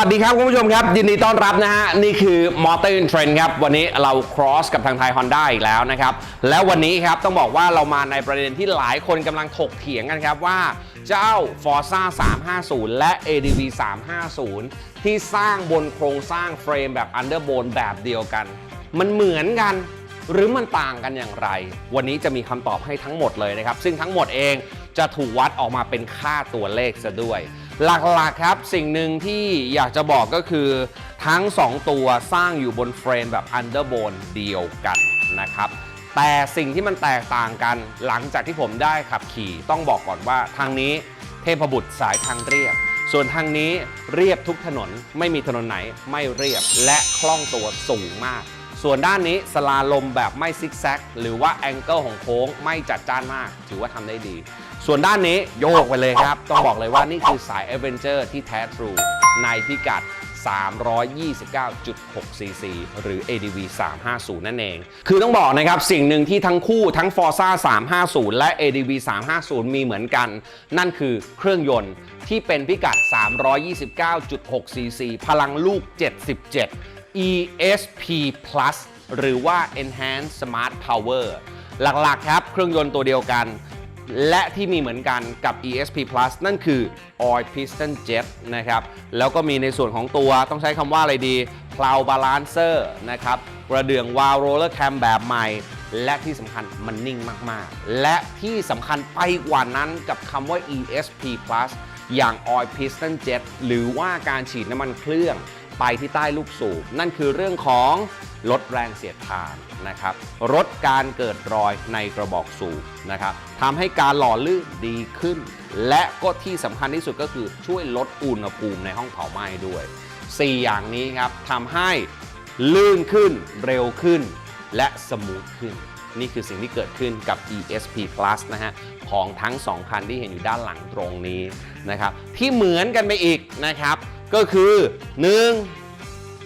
สวัสดีครับคุณผู้ชมครับ ยินดีต้อนรับนะฮะ นี่คือ Motor in Trend ครับ วันนี้เรา cross กับทางไทย Honda อีกแล้วนะครับ แล้ววันนี้ครับ ต้องบอกว่าเรามาในประเด็นที่หลายคนกำลังถกเถียงกันครับว่าเจ้า Forza 350 และ ADV 350 ที่สร้างบนโครงสร้างเฟรมแบบ Underbone แบบเดียวกัน มันเหมือนกันหรือมันต่างกันอย่างไร วันนี้จะมีคำตอบให้ทั้งหมดเลยนะครับ ซึ่งทั้งหมดเองจะถูกวัดออกมาเป็นค่าตัวเลขซะด้วย หลักๆครับสิ่งหนึ่งที่อยากจะบอกก็คือทั้ง 2 ตัวสร้างอยู่บนเฟรมแบบ underbone เดียวกันนะครับแต่สิ่งที่มันแตกต่างกันหลังจากที่ผมได้ขับขี่ต้องบอกก่อนว่าทางนี้เทพบุตรสายทางเรียบ ส่วนทางนี้เรียบทุกถนนไม่มีถนนไหนไม่เรียบและคล่องตัวสูงมาก ส่วนด้านนี้สลาลมแบบไม่ซิกแซกหรือว่าแองเกิลของโค้งไม่จัดจ้านมาก ถือว่าทำได้ดี ส่วนด้านนี้โยกไปเลยครับ ต้องบอกเลยว่านี่คือสายเอเวนเจอร์ที่แท้ทรูในพิกัด 329.6 cc หรือ ADV 350 นั่นเอง คือต้องบอกนะครับ สิ่งหนึ่งที่ทั้งคู่ทั้ง Forza 350 และ ADV 350 มีเหมือนกัน นั่นคือเครื่องยนต์ที่เป็นพิกัด 329.6 cc พลังลูก 77 ESP Plus หรือว่า Enhanced Smart Power หลักๆครับ เครื่องยนต์ตัวเดียวกัน และที่มีเหมือนกันกับ ESP Plus นั่นคือ Oil Piston Jet นะครับ แล้วก็มีในส่วนของตัวต้องใช้คำว่าอะไรดี Cloud Balancer นะครับกระเดื่องวาล์วโรลเลอร์แคมแบบใหม่ และที่สำคัญมันนิ่งมาก ๆ และที่สำคัญไปกว่านั้นกับคำว่า ESP Plus อย่าง Oil Piston Jet หรือว่าการฉีดน้ำมันเครื่องไปที่ใต้ลูกสูบ นั่นคือเรื่องของ ลดแรงเสียดทานนะครับลดการเกิดรอยในกระบอกสูบนะครับทำให้การหล่อลื่นดีขึ้น และก็ที่สำคัญที่สุดก็คือช่วยลดอุณหภูมิในห้องเผาไหม้ด้วย 4 อย่างนี้ครับทำให้ลื่นขึ้นเร็วขึ้น และสมูทขึ้น นี่คือสิ่งที่เกิดขึ้นกับ ESP Plus นะฮะของทั้ง 2 คันที่เห็นอยู่ด้านหลังตรงนี้นะครับที่เหมือนกันไปอีกนะครับก็คือ 1.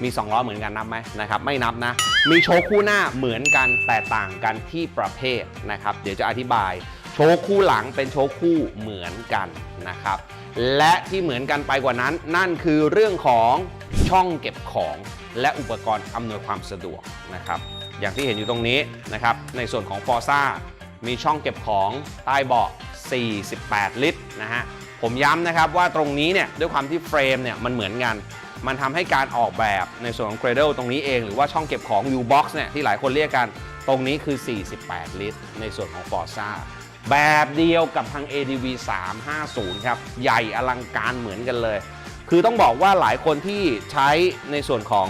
มี2ล้อเหมือนกันนับไหมนะครับไม่นับนะ มีโชว์คู่หน้าเหมือนกันแต่ต่างกันที่ประเภทนะครับเดี๋ยวจะอธิบาย โชว์คู่หลังเป็นโชว์คู่เหมือนกันนะครับและที่เหมือนกันไปกว่านั้น นั่นคือเรื่องของช่องเก็บของและอุปกรณ์อำนวยความสะดวกนะครับอย่างที่เห็นอยู่ตรงนี้นะครับในส่วนของ f o r z a มีช่องเก็บของใต้เบาะ 48 ลิตรนะฮะผมย้ำนะครับว่าตรงนี้เนี่ยด้วยความที่เฟรมเนี่ยมันเหมือนกัน มันทำให้การออกแบบในส่วนของ Cradle ตรงนี้เอง หรือว่าช่องเก็บของ U-Box เนี่ยที่หลายคนเรียกกัน ตรงนี้คือ 48 ลิตร ในส่วนของ Forza แบบเดียวกับทาง ADV 350 ครับ ใหญ่อลังการเหมือนกันเลย คือต้องบอกว่าหลายคนที่ใช้ในส่วนของ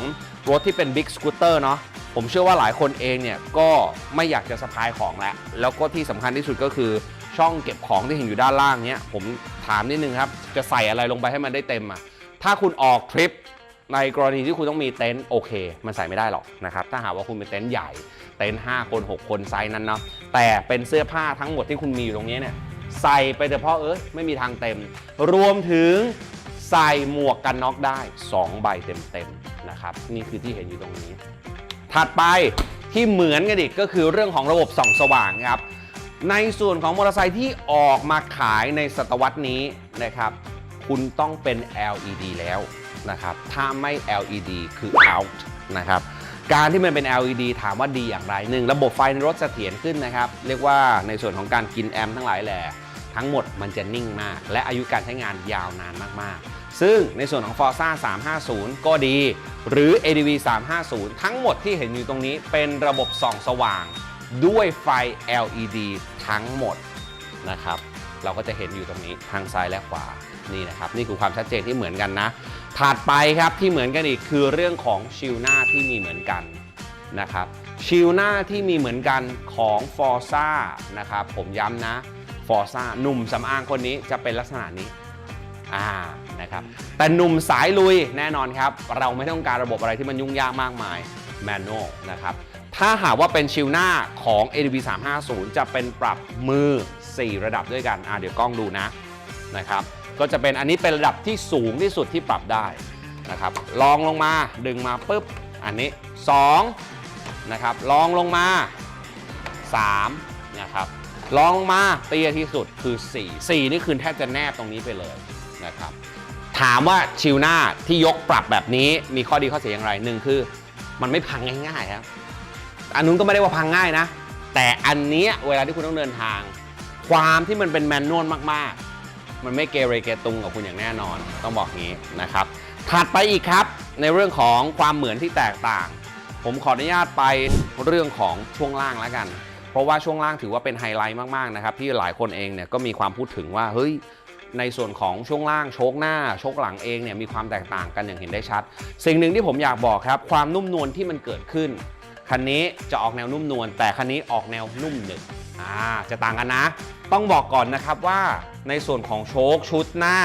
รถที่เป็น Big Scooter เนาะผมเชื่อว่าหลายคนเองเนี่ยก็ไม่อยากจะสะพายของแล้ว แล้วก็ที่สำคัญที่สุดก็คือช่องเก็บของที่เห็นอยู่ด้านล่างเนี้ยผมถามนิดนึงครับ จะใส่อะไรลงไปให้มันได้เต็มอะถ้าคุณออกทริป ในกรณีที่คุณต้องมีเต็นท์โอเค มันใส่ไม่ได้หรอกนะครับ ถ้าหากว่าคุณเป็นเต็นท์ใหญ่ เต็นท์5คน 6 คนไซส์นั้นเนาะ แต่เป็นเสื้อผ้าทั้งหมดที่คุณมีอยู่ตรงนี้เนี่ยใส่ไปเฉพาะเอ้ยไม่มีทางเต็ม รวมถึงใส่หมวกกันน็อกได้ 2 ใบเต็มๆนะครับนี่คือที่เห็นอยู่ตรงนี้ ถัดไปที่เหมือนกันอีกก็คือเรื่องของระบบส่องสว่างครับในส่วนของมอเตอร์ไซค์ที่ออกมาขายในศตวรรษนี้นะครับ คุณต้องเป็น LED แล้ว นะครับ ถ้าไม่ LED คือ out นะครับ การที่มันเป็น LED ถามว่าดีอย่างไรหนึ่งระบบไฟในรถเสถียรขึ้นนะครับ เรียกว่าในส่วนของการกินแอมป์ทั้งหลายแหล่ทั้งหมดมันจะนิ่งมาก และอายุการใช้งานยาวนานมาก ๆ ซึ่งในส่วนของ Forza 350 ก็ดี หรือ ADV 350 ทั้งหมดที่เห็นอยู่ตรงนี้เป็นระบบส่องสว่าง ด้วยไฟ LED ทั้งหมดนะครับ เราก็จะเห็นอยู่ตรงนี้ทางซ้ายและขวานี่นะครับ นี่คือความชัดเจนที่เหมือนกันนะ ถัดไปครับที่เหมือนกันอีกคือเรื่องของชิลหน้าที่มีเหมือนกันนะครับชิลหน้าที่มีเหมือนกันของ Forza นะครับผมย้ำนะ Forza หนุ่มสำอางคนนี้จะเป็นลักษณะนี้อ่านะครับแต่หนุ่มสายลุยแน่นอนครับ เราไม่ต้องการระบบอะไรที่มันยุ่งยากมากมายแมนนวลนะครับถ้าหากว่าเป็นชิลหน้าของ ADV 350 จะเป็นปรับมือ 4 ระดับด้วยกันอ่าเดี๋ยวกล้องดูนะนะครับ ก็จะเป็นอันนี้เป็นระดับที่สูงที่สุดที่ปรับได้นะครับลองลงมาดึงมาปุ๊บอันนี้2นะครับลองลงมา3นะครับลองลงมาเตี้ยที่สุดคือ 4 4 นี่คือแทบจะแนบตรงนี้ไปเลยนะครับถามว่าชิลหน้าที่ยกปรับแบบนี้มีข้อดีข้อเสียอย่างไรหนึ่งคือ มันไม่พังง่ายๆครับอันนู้นก็ไม่ได้ว่าพังง่ายนะ แต่อันนี้เวลาที่คุณต้องเดินทาง ความที่มันเป็นแมนนวลมากๆ มันไม่เกเรเกตุงกับคุณอย่างแน่นอน ต้องบอกงี้นะครับ ถัดไปอีกครับ ในเรื่องของความเหมือนที่แตกต่าง ผมขออนุญาตไปเรื่องของช่วงล่างแล้วกัน เพราะว่าช่วงล่างถือว่าเป็นไฮไลท์มากๆนะครับที่หลายคนเองเนี่ยก็มีความพูดถึงว่าเฮ้ยในส่วนของช่วงล่างโชคหน้าโชคหลังเองเนี่ยมีความแตกต่างกันอย่างเห็นได้ชัด สิ่งหนึ่งที่ผมอยากบอกครับ ความนุ่มนวลที่มันเกิดขึ้น คันนี้จะออกแนวนุ่มนวลแต่คันนี้ออกแนวนุ่มหนึบอ่าจะต่างกันนะ ต้องบอกก่อนนะครับว่าในส่วนของโชคชุดหน้า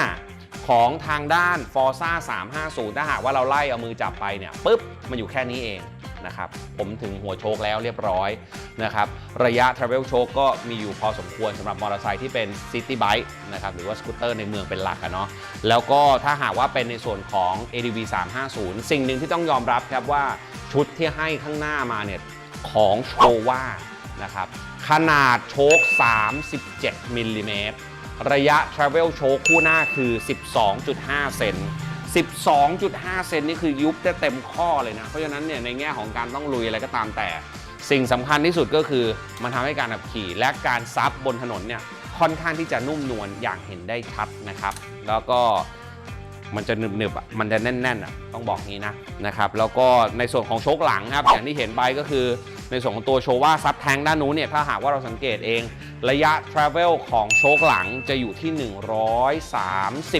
ของทางด้าน Forza 350 ถ้าหากว่าเราไล่เอามือจับไปเนี่ยปุ๊บมันอยู่แค่นี้เอง นะครับผมถึงหัวโชคแล้วเรียบร้อยนะครับระยะ Travel โชคก็มีอยู่พอสมควรสำหรับมอเตอร์ไซค์ที่เป็น City Bike นะครับหรือว่าสกูตเตอร์ในเมืองเป็นหลักอะเนาะแล้วก็ถ้าหากว่าเป็นในส่วนของ ADV 350 สิ่งหนึ่งที่ต้องยอมรับครับว่าชุดที่ให้ข้างหน้ามาเนี่ยของโชว่านะครับขนาดโชค 37มิลลิเมตรระยะ Travel โชคคู่หน้าคือ 12.5 เซน 12.5 เซนนี่คือยุบได้เต็มข้อเลยนะ เพราะฉะนั้นเนี่ยในแง่ของการต้องลุยอะไรก็ตามแต่ สิ่งสำคัญที่สุดก็คือมันทำให้การขับขี่ และการซับบนถนนเนี่ยค่อนข้างที่จะนุ่มนวลอย่างเห็นได้ชัดนะครับ แล้วก็มันจะหนึบๆอะมันจะแน่นๆอะต้องบอกงี้นะนะครับแล้วก็ในส่วนของโชคหลังครับอย่างที่เห็นไปก็คือในส่วนของตัวโชว่าซับแทงด้านนู้นเนี่ยถ้าหากว่าเราสังเกตเอง ระยะ Travel ของโชคหลังจะอยู่ที่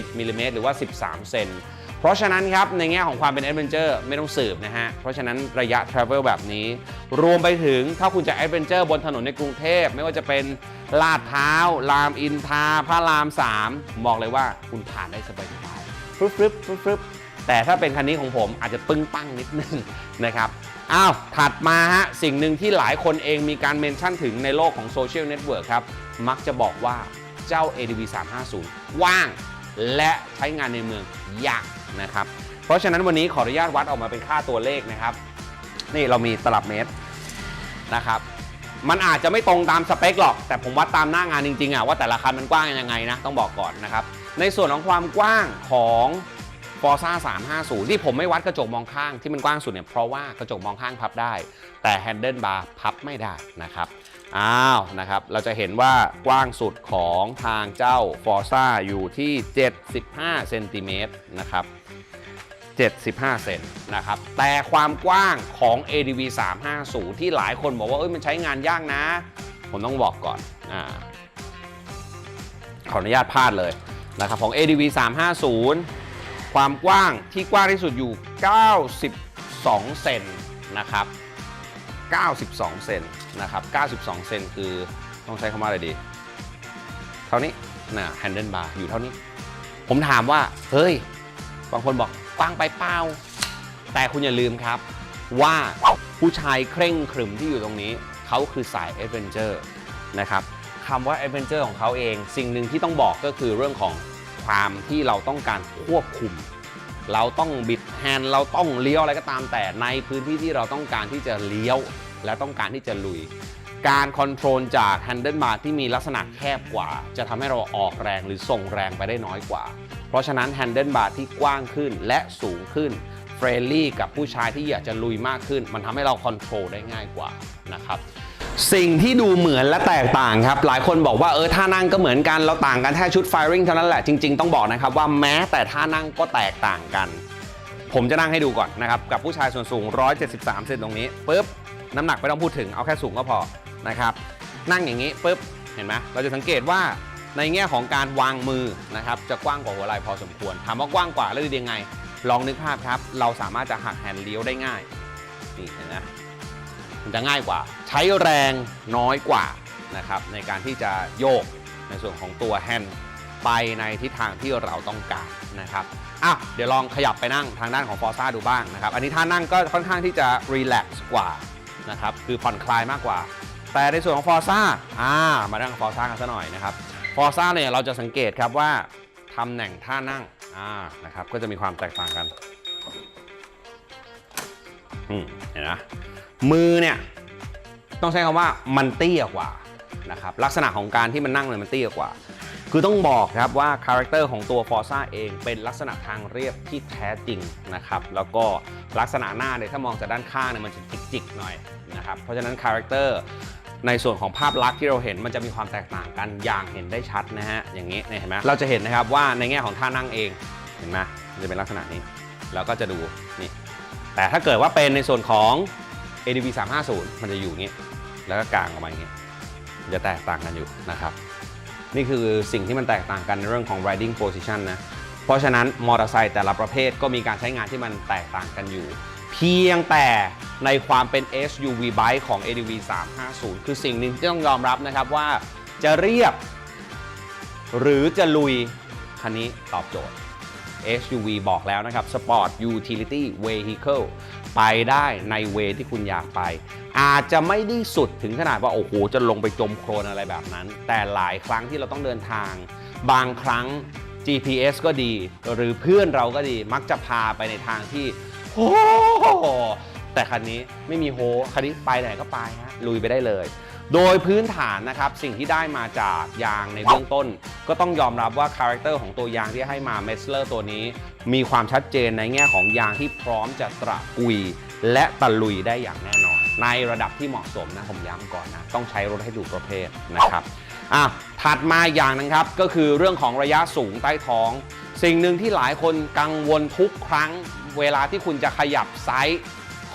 130มิลลิเมตรหรือว่า 13 เซน เพราะฉะนั้นครับในแง่ของความเป็น a อ v e n เ u อร์ไม่ต้องสืบนะฮะ เพราะฉะนั้นระยะ Travel แบบนี้ รวมไปถึงถ้าคุณจะ a อ v e n เ u อร์บนถนนในกรุงเทพ ไม่ว่าจะเป็นลาดพร้าว รามอินทราพระราม 3 บอกเลยว่าคุณผ่านได้สบายๆฟึบฟึบฟึบฟึบแต่ถ้าเป็นคันนี้ของผมอาจจะปึ้งปั้งนิดนึงนะครับอ้าวถัดมาฮะ สิ่งหนึ่งที่หลายคนเองมีการเมนชั่นถึงในโลกของโซเชียลเน็ตเวิร์กครับ มักจะบอกว่าเจ้า ADV 350 ว่าง และใช้งานในเมืองยาก นะครับ เพราะฉะนั้นวันนี้ขออนุญาตวัดออกมาเป็นค่าตัวเลขนะครับ นี่เรามีตลับเมตรนะครับ มันอาจจะไม่ตรงตามสเปคหรอก แต่ผมวัดตามหน้างานจริงๆอะว่าแต่ละคันมันกว้างยังไงนะต้องบอกก่อนนะครับ ในส่วนของความกว้างของ Forza 350 ที่ผมไม่วัดกระจกมองข้างที่มันกว้างสุดเนี่ยเพราะว่ากระจกมองข้างพับได้ แต่แฮนเดิลบาร์พับไม่ได้นะครับอ้าวนะครับ เราจะเห็นว่ากว้างสุดของทางเจ้า Forza อยู่ที่ 75เซนติเมตรนะครับ 75 เซนนะครับ แต่ความกว้างของ ADV 350 ที่หลายคนบอกว่าเอ้ยมันใช้งานยากนะ ผมต้องบอกก่อนอ่าขออนุญาตพลาดเลยนะครับของ ADV 350 ความกว้างที่กว้างที่สุดอยู่ 92 เซนนะครับ 92 เซนนะครับ 92 เซนคือต้องใช้คำว่าอะไรดี เท่านี้นะแฮนเดิลบาร์อยู่เท่านี้ ผมถามว่า เฮ้ย บางคนบอก กว้างไปเปล่าแต่คุณอย่าลืมครับ ว่าผู้ชายเคร่งขรึมที่อยู่ตรงนี้ เขาคือสายเอดเวนเจอร์นะครับคำว่าเอดเวนเจอร์ของเขาเอง สิ่งหนึ่งที่ต้องบอกก็คือเรื่องของความที่เราต้องการควบคุม เราต้องบิดแฮนด์เราต้องเลี้ยวอะไรก็ตามแต่ในพื้นที่ที่เราต้องการที่จะเลี้ยว และต้องการที่จะลุย การคอนโทรลจากแฮนเดิลบาร์ที่มีลักษณะแคบกว่า จะทำให้เราออกแรงหรือส่งแรงไปได้น้อยกว่า เพราะฉะนั้นแฮนเดิลบาร์ที่กว้างขึ้นและสูงขึ้นเฟรนลี่กับผู้ชายที่อยากจะลุยมากขึ้น มันทำให้เราคอนโทรลได้ง่ายกว่านะครับสิ่งที่ดูเหมือนและแตกต่างครับ หลายคนบอกว่าเออท่านั่งก็เหมือนกัน เราต่างกันแค่ชุด firing เท่านั้นแหละ จริง ๆ ต้องบอกนะครับว่าแม้แต่ท่านั่งก็แตกต่างกัน ผมจะนั่งให้ดูก่อนนะครับ กับผู้ชายส่วนสูง 173 เซนตรงนี้ปุ๊บ น้ำหนักไม่ต้องพูดถึงเอาแค่สูงก็พอนะครับ นั่งอย่างนี้ปุ๊บ เห็นไหมเราจะสังเกตว่า ในแง่ของการวางมือนะครับ จะกว้างกว่าหัวไหล่พอสมควร ถามว่ากว้างกว่าแล้วดียังไง ลองนึกภาพครับ เราสามารถจะหักแฮนด์เลี้ยวได้ง่ายนี่เห็นไหมมันจะง่ายกว่า ใช้แรงน้อยกว่านะครับในการที่จะโยกในส่วนของตัวแฮนด์ไปในทิศทางที่เราต้องการนะครับอะเดี๋ยวลองขยับไปนั่งทางด้านของฟอร์ซ่าดูบ้างนะครับ อันนี้ท่านั่งก็ค่อนข้างที่จะรีแลกซ์กว่านะครับ คือผ่อนคลายมากกว่า แต่ในส่วนของฟอร์ซ่าอ่า มานั่งฟอร์ซ่ากันซะหน่อยนะครับ อร์ซ่าเนี่ยเราจะสังเกตครับว่าตำแหน่งท่านั่งอ่านะครับก็จะมีความแตกต่างกันอืมเห็นไหมมือเนี่ยต้องใช้คำว่ามันเตี้ยกว่านะครับลักษณะของการที่มันนั่งเนี่ยมันเตี้ยกว่า คือต้องบอกครับว่าคาแรคเตอร์ของตัว Forza เองเป็นลักษณะทางเรียบที่แท้จริงนะครับแล้วก็ลักษณะหน้าเนี่ยถ้ามองจากด้านข้างเนี่ยมันจะจิกๆหน่อยนะครับเพราะฉะนั้นคาแรคเตอร์ ในส่วนของภาพลักษณ์ที่เราเห็นมันจะมีความแตกต่างกันอย่างเห็นได้ชัดนะฮะอย่างนี้เนี่ยเห็นไหมเราจะเห็นนะครับว่าในแง่ของท่านั่งเองเห็นไหมจะเป็นลักษณะนี้ แล้วก็จะดูนี่แต่ถ้าเกิดว่าเป็นในส่วนของ ADV 350 มันจะอยู่อย่างนี้ แล้วก็กางออกมาอย่างนี้จะแตกต่างกันอยู่นะครับ นี่คือสิ่งที่มันแตกต่างกันในเรื่องของ riding position นะเพราะฉะนั้นมอเตอร์ไซค์แต่ละประเภทก็มีการใช้งานที่มันแตกต่างกันอยู่ เพียงแต่ ในความเป็น SUV bike ของ ADV 350 คือสิ่งหนึ่งที่ต้องยอมรับนะครับว่าจะเรียบ หรือจะลุย คันนี้ตอบโจทย์ SUV บอกแล้วนะครับ Sport Utility Vehicle ไปได้ในเวที่คุณอยากไป อาจจะไม่ได้สุดถึงขนาดว่า โอ้โห จะลงไปจมโคลนอะไรแบบนั้น แต่หลายครั้งที่เราต้องเดินทาง บางครั้ง GPS ก็ดี หรือเพื่อนเราก็ดีมักจะพาไปในทางที่โอ้ แต่คันนี้ไม่มีโฮคันนี้ไปไหนก็ไปฮะลุยไปได้เลย โดยพื้นฐานนะครับสิ่งที่ได้มาจากยางในเบื้องต้น ก็ต้องยอมรับว่าคาแรคเตอร์ของตัวยางที่ให้มาเมสเลอร์ตัวนี้ มีความชัดเจนในแง่ของยางที่พร้อมจะตระกุย และตะลุยได้อย่างแน่นอน ในระดับที่เหมาะสมนะผมย้ำก่อนนะ ต้องใช้รถให้ถูกประเภทนะครับอะถัดมาอย่างนึงครับก็คือเรื่องของระยะสูงใต้ท้อง สิ่งหนึ่งที่หลายคนกังวลทุกครั้ง เวลาที่คุณจะขยับไซส์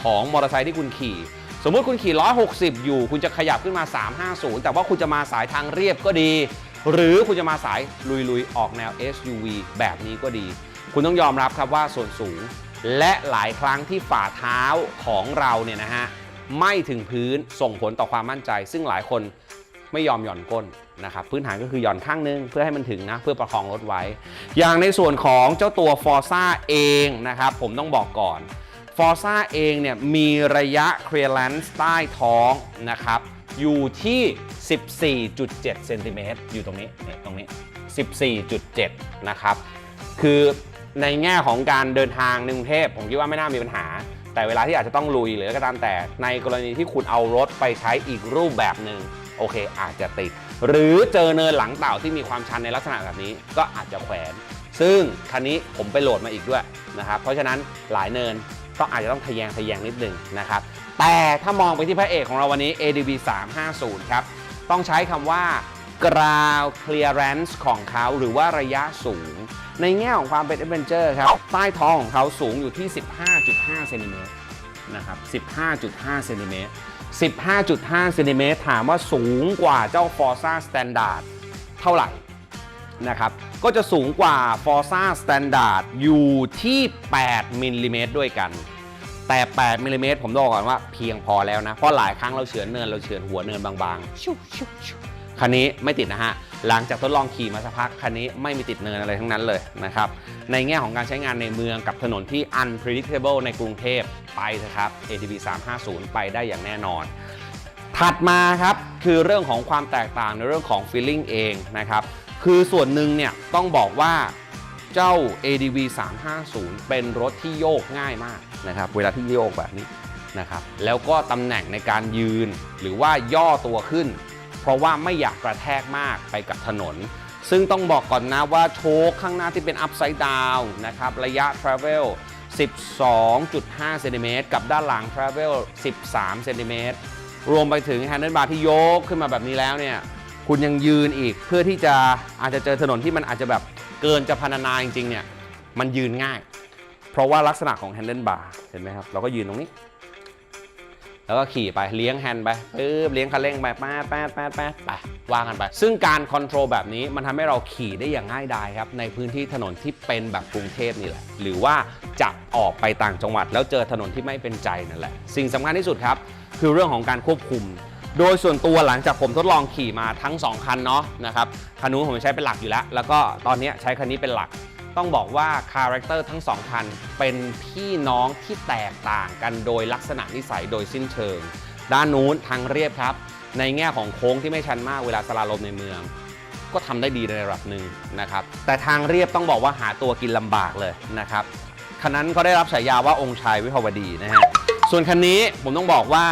ของมอเตอร์ไซค์ที่คุณขี่ สมมติคุณขี่ 160 อยู่ คุณจะขยับขึ้นมา 350 แต่ว่าคุณจะมาสายทางเรียบก็ดี หรือคุณจะมาสายลุยๆ ออกแนว SUV แบบนี้ก็ดี คุณต้องยอมรับครับว่าส่วนสูง และหลายครั้งที่ฝ่าเท้าของเราเนี่ยนะฮะไม่ถึงพื้นส่งผลต่อความมั่นใจ ซึ่งหลายคนไม่ยอมหย่อนก้นนะครับพื้นฐานก็คือหย่อนข้างนึง เพื่อให้มันถึงนะเพื่อประคองรถไว้ อย่างในส่วนของเจ้าตัว Forza เองนะครับผมต้องบอกก่อน Forza เองเนี่ยมีระยะ clearance ใต้ท้องนะครับ อยู่ที่ 14.7 เซนติเมตรอยู่ตรงนี้เนี่ยตรงนี้ 14.7 นะครับ คือในแง่ของการเดินทางในกรุงเทพผมคิดว่าไม่น่ามีปัญหา แต่เวลาที่อาจจะต้องลุยหรือก็ตามแต่ในกรณีที่คุณเอารถไปใช้อีกรูปแบบหนึ่งโอเคอาจจะติด หรือเจอเนินหลังเต่าที่มีความชันในลักษณะแบบนี้ก็อาจจะแขวน ซึ่งคันนี้ผมไปโหลดมาอีกด้วยนะครับเพราะฉะนั้นหลายเนิน ต้อาจจะต้องทะแยงทะแยงนิดหนึ่งนะครับ แต่ถ้ามองไปที่พระเอกของเราวันนี้ ADV 350 ครับ ต้องใช้คำว่า ground clearance ของเขาหรือว่าระยะสูง ในแง่ของความเป็น adventure ครับ ใต้ท้องของเขาสูงอยู่ที่ 15.5 เซนติเมตรนะครับ 15.5 เซนติเมตร 15.5 เซนติเมตรถามว่าสูงกว่าเจ้า Forza Standard เท่าไหร่ นะครับ ก็จะสูงกว่า Forza Standard อยู่ที่ 8มิลลิเมตรด้วยกัน แต่ 8มิลลิเมตรผมบอกก่อนว่าเพียงพอแล้วนะ เพราะหลายครั้งเราเฉือนเนิน เราเฉือนหัวเนินบางๆ ชุบชุบชุบคันนี้ไม่ติดนะฮะ หลังจากทดลองขี่มาสักพัก คันนี้ไม่มีติดเนินอะไรทั้งนั้นเลยนะครับ ในแง่ของการใช้งานในเมืองกับถนนที่ unpredictable ในกรุงเทพไปเถอะครับ ATV 350 ไปได้อย่างแน่นอน ถัดมาครับ คือเรื่องของความแตกต่างในเรื่องของ feeling เองนะครับ คือส่วนหนึ่งเนี่ยต้องบอกว่าเจ้า ADV 350 เป็นรถที่โยกง่ายมากนะครับ เวลาที่โยกแบบนี้นะครับ แล้วก็ตำแหน่งในการยืนหรือว่าย่อตัวขึ้น เพราะว่าไม่อยากกระแทกมากไปกับถนน ซึ่งต้องบอกก่อนนะว่าโชคข้างหน้าที่เป็น upside down นะครับ ระยะ travel 12.5เซนติเมตรกับด้านหลัง travel 13เซนติเมตรรวมไปถึงแฮนเดิลบาร์ที่ยกขึ้นมาแบบนี้แล้วเนี่ย คุณยังยืนอีกเพื่อที่จะอาจจะเจอถนนที่มันอาจจะแบบเกินจะพรรณนาจริงๆเนี่ยมันยืนง่าย เพราะว่าลักษณะของแฮนเดิลบาร์เห็นไหมครับ เราก็ยืนตรงนี้ แล้วก็ขี่ไปเลี้ยงแฮนด์ไปปึ๊บเลี้ยงคันเร่งไปแป๊ดแป๊ดแป๊ดแป๊ดไปวางกันไป ซึ่งการคอนโทรลแบบนี้มันทำให้เราขี่ได้อย่างง่ายดายครับ ในพื้นที่ถนนที่เป็นแบบกรุงเทพนี่แหละ หรือว่าจะออกไปต่างจังหวัด แล้วเจอถนนที่ไม่เป็นใจนั่นแหละ สิ่งสำคัญที่สุดครับ คือเรื่องของการควบคุม โดยส่วนตัวหลังจากผมทดลองขี่มาทั้ง 2 คันเนาะนะครับคันนู้นผมใช้เป็นหลักอยู่แล้ว แล้วก็ตอนนี้ใช้คันนี้เป็นหลัก ต้องบอกว่าคาแรคเตอร์ทั้งสองคัน เป็นพี่น้องที่แตกต่างกันโดยลักษณะนิสัยโดยสิ้นเชิง ด้านนู้นทางเรียบครับ ในแง่ของโค้งที่ไม่ชันมากเวลาสลาลมในเมือง ก็ทำได้ดีในระดับหนึ่งนะครับแต่ทางเรียบต้องบอกว่าหาตัวกินลำบากเลยนะครับคันนั้นเขาได้รับฉายาว่าองค์ชายวิภาวดีนะฮะส่วนคันนี้ผมต้องบอกว่า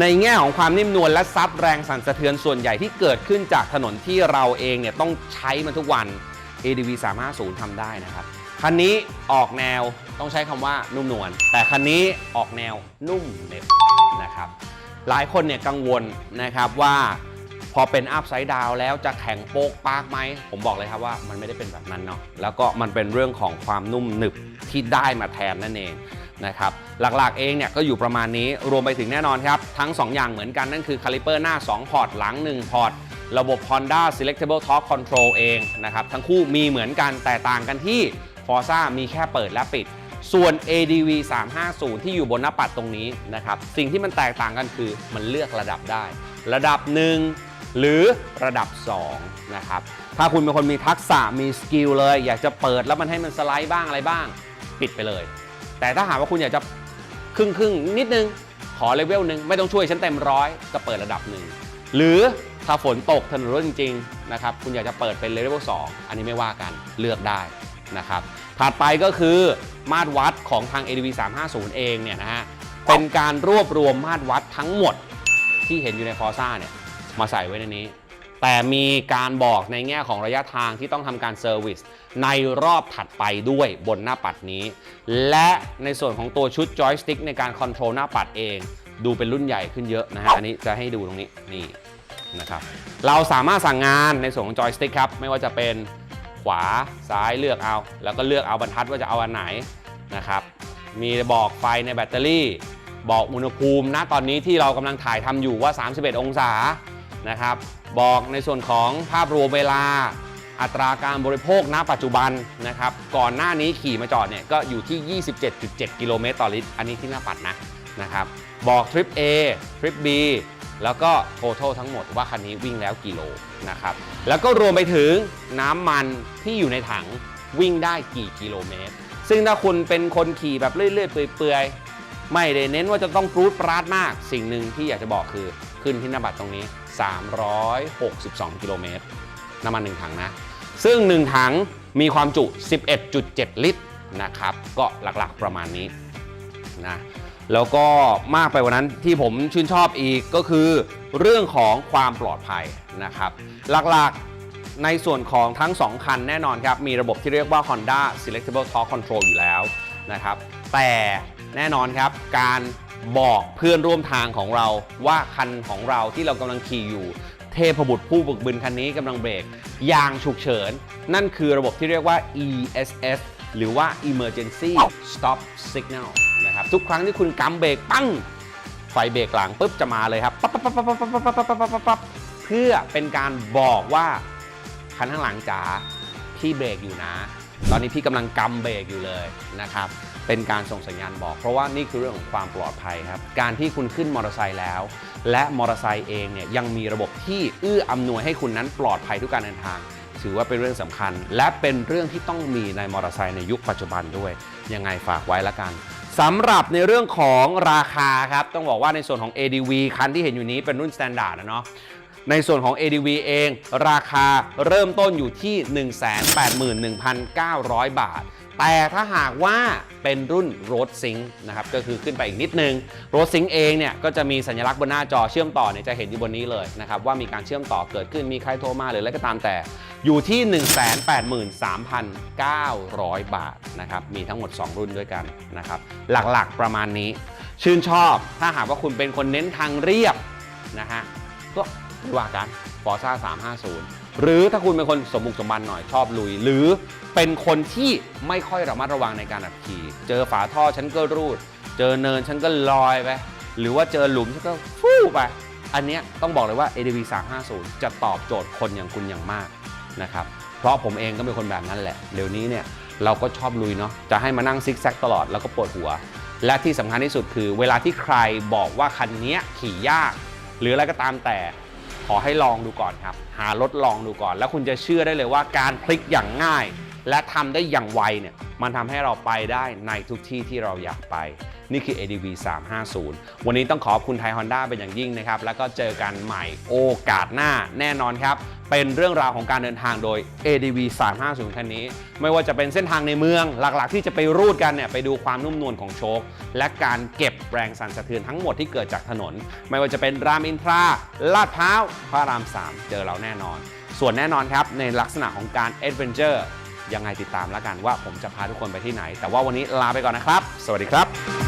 ในแง่ของความนิ่มนวลและซับแรงสั่นสะเทือนส่วนใหญ่ที่เกิดขึ้นจากถนนที่เราเองเนี่ยต้องใช้มันทุกวัน ADV 350ทำได้นะครับ คันนี้ออกแนวต้องใช้คำว่านุ่มนวล แต่คันนี้ออกแนวนุ่มเหน็บนะครับ หลายคนเนี่ยกังวลนะครับว่าพอเป็นอัพไซด์ดาวแล้วจะแข็งโป๊กปากไหม ผมบอกเลยครับว่ามันไม่ได้เป็นแบบนั้นเนาะ แล้วก็มันเป็นเรื่องของความนุ่มหนึบที่ได้มาแทนนั่นเอง นะครับหลักๆเองเนี่ยก็อยู่ประมาณนี้รวมไปถึงแน่นอนครับ ทั้ง 2 อย่างเหมือนกัน นั่นคือคาลิเปอร์หน้า 2 พอร์ต หลัง 1 พอร์ต ระบบ Honda Selectable Torque Control เองนะครับ ทั้งคู่มีเหมือนกันแต่ต่างกันที่ Forza มีแค่เปิดและปิด ส่วน ADV 350 ที่อยู่บนหน้าปัดตรงนี้นะครับสิ่งที่มันแตกต่างกันคือมันเลือกระดับได้ ระดับ 1 หรือระดับ 2 นะครับถ้าคุณเป็นคนมีทักษะมีสกิลเลย อยากจะเปิดแล้วมันให้มันสไลด์บ้างอะไรบ้าง ปิดไปเลย แต่ถ้าหากว่าคุณอยากจะครึ่งครึ่งนิดนึง ขอเลเวลหนึ่งไม่ต้องช่วยฉันเต็มร้อยก็เปิดระดับหนึ่งหรือถ้าฝนตกถนนรถจริงๆนะครับคุณอยากจะเปิดเป็นเลเวล2อันนี้ไม่ว่ากันเลือกได้นะครับถัดไปก็คือมาตรวัดของทาง ADV 350 เองเนี่ยนะฮะเป็นการรวบรวมมาตรวัดทั้งหมดที่เห็นอยู่ในฟอร์ซ่าเนี่ยมาใส่ไว้ในนี้ แต่มีการบอกในแง่ของระยะทางที่ต้องทำการเซอร์วิสในรอบถัดไปด้วยบนหน้าปัดนี้ และในส่วนของตัวชุดจอยสติ๊กในการคอนโทรลหน้าปัดเอง ดูเป็นรุ่นใหญ่ขึ้นเยอะนะฮะ อันนี้จะให้ดูตรงนี้นี่นะครับ เราสามารถสั่งงานในส่วนของจอยสติ๊กครับ ไม่ว่าจะเป็นขวาซ้ายเลือกเอา แล้วก็เลือกเอาบรรทัดว่าจะเอาอันไหนนะครับ มีบอกไฟในแบตเตอรี่ บอกอุณหภูมิณตอนนี้ที่เรากำลังถ่ายทำอยู่ว่า 31 องศานะครับ บอกในส่วนของภาพรวมเวลาอัตราการบริโภคณปัจจุบันนะครับ ก่อนหน้านี้ขี่มาจอดเนี่ยก็อยู่ที่ 27.7 กิโลเมตรต่อลิตร อันนี้ที่หน้าปัดนะนะครับ บอกทริป A ทริป B แล้วก็โท a l ทั้งหมดว่าคันนี้วิ่งแล้วกี่โลนะครับ แล้วก็รวมไปถึงน้ำมันที่อยู่ในถังวิ่งได้กี่กิโลเมตร ซึ่งถ้าคุณเป็นคนขี่แบบเรื่อยๆ เปื่อยๆ ไม่ได้เน้นว่าจะต้องปรูดปราดมาก สิ่งหนึ่งที่อยากจะบอกคือขึ้นที่หน้าบัตรตรงนี้ 362 กิโลเมตร น้ำมัน 1 ถังนะ ซึ่ง 1 ถังมีความจุ 11.7 ลิตรนะครับ ก็หลักๆประมาณนี้นะแล้วก็มากไปกว่านั้นที่ผมชื่นชอบอีกก็คือเรื่องของความปลอดภัยนะครับ หลักๆในส่วนของทั้ง 2 คันแน่นอนครับ มีระบบที่เรียกว่า Honda Selectable Torque Control อยู่แล้วนะครับ แต่แน่นอนครับการ บอกเพื่อนร่วมทางของเราว่าคันของเราที่เรากำลังขี่อยู่ เทพบุตรผู้บึกบึนคันนี้กำลังเบรกยางฉุกเฉิน นั่นคือระบบที่เรียกว่า ESS หรือว่า Emergency Stop Signal นะครับทุกครั้งที่คุณกำเบรกปั้งไฟเบรกหลังปุ๊บจะมาเลยครับปั๊บปั๊บปั๊บปั๊บปั๊บปั๊บปั๊บปั๊บปั๊บปั๊บปั๊บเพื่อเป็นการบอกว่าคันข้างหลังจ๋าพี่เบรกอยู่นะ ตอนนี้พี่กำลังกำเบรกอยู่เลยนะครับ เป็นการส่งสัญญาณบอก เพราะว่านี่คือเรื่องของความปลอดภัยครับ การที่คุณขึ้นมอเตอร์ไซค์แล้ว และมอเตอร์ไซค์เองเนี่ยยังมีระบบที่เอื้ออำนวยให้คุณนั้นปลอดภัยทุกการเดินทาง ถือว่าเป็นเรื่องสำคัญ และเป็นเรื่องที่ต้องมีในมอเตอร์ไซค์ในยุคปัจจุบันด้วย ยังไงฝากไว้ละกันสำหรับในเรื่องของราคาครับ ต้องบอกว่าในส่วนของ ADV คันที่เห็นอยู่นี้เป็นรุ่น Standard นะเนาะในส่วนของ ADV เอง ราคาเริ่มต้นอยู่ที่ 181,900 บาท แต่ถ้าหากว่าเป็นรุ่น Road Sync นะครับก็คือขึ้นไปอีกนิดนึง Road Sync เองเนี่ยก็จะมีสัญลักษณ์บนหน้าจอเชื่อมต่อเนี่ยจะเห็นอยู่บนนี้เลยนะครับว่ามีการเชื่อมต่อเกิดขึ้นมีใครโทรมาหรืออะไรก็ตามแต่ อยู่ที่ 183,900 บาทนะครับมีทั้งหมด 2 รุ่นด้วยกันนะครับหลักๆประมาณนี้ ชื่นชอบถ้าหากว่าคุณเป็นคนเน้นทางเรียบนะฮะก็ว่ากัน Forza 350 หรือถ้าคุณเป็นคนสมบุกสมบันหน่อยชอบลุย หรือเป็นคนที่ไม่ค่อยระมัดระวังในการขับขี่ เจอฝาท่อฉันก็รูด เจอเนินฉันก็ลอยไป หรือว่าเจอหลุมฉันก็ฟู่ไป อันนี้ต้องบอกเลยว่า ADV 350 จะตอบโจทย์คนอย่างคุณอย่างมากนะครับ เพราะผมเองก็เป็นคนแบบนั้นแหละ เดี๋ยวนี้เนี่ยเราก็ชอบลุยเนาะ จะให้มานั่งซิกแซกตลอดแล้วก็ปวดหัว และที่สำคัญที่สุดคือ เวลาที่ใครบอกว่าคันนี้ขี่ยาก หรืออะไรก็ตามแต่ ขอให้ลองดูก่อนครับ หารถลองดูก่อน แล้วคุณจะเชื่อได้เลยว่าการพลิกอย่างง่าย และทำได้อย่างไวเนี่ยมันทำให้เราไปได้ในทุกที่ที่เราอยากไป นี่คือ ADV 350 วันนี้ต้องขอบคุณไทย Honda เป็นอย่างยิ่งนะครับ แล้วก็เจอกันใหม่โอกาสหน้าแน่นอนครับ เป็นเรื่องราวของการเดินทางโดย ADV 350 คันนี้ ไม่ว่าจะเป็นเส้นทางในเมืองหลักๆ ที่จะไปรูดกันเนี่ยไปดูความนุ่มนวลของโชคและการเก็บแรงสั่นสะเทือนทั้งหมดที่เกิดจากถนน ไม่ว่าจะเป็นรามอินทราลาดพร้าวพระราม 3 เจอเราแน่นอน ส่วนแน่นอนครับในลักษณะของการแอดเวนเจอร์ยังไงติดตามแล้วกันว่าผมจะพาทุกคนไปที่ไหน แต่ว่าวันนี้ลาไปก่อนนะครับ สวัสดีครับ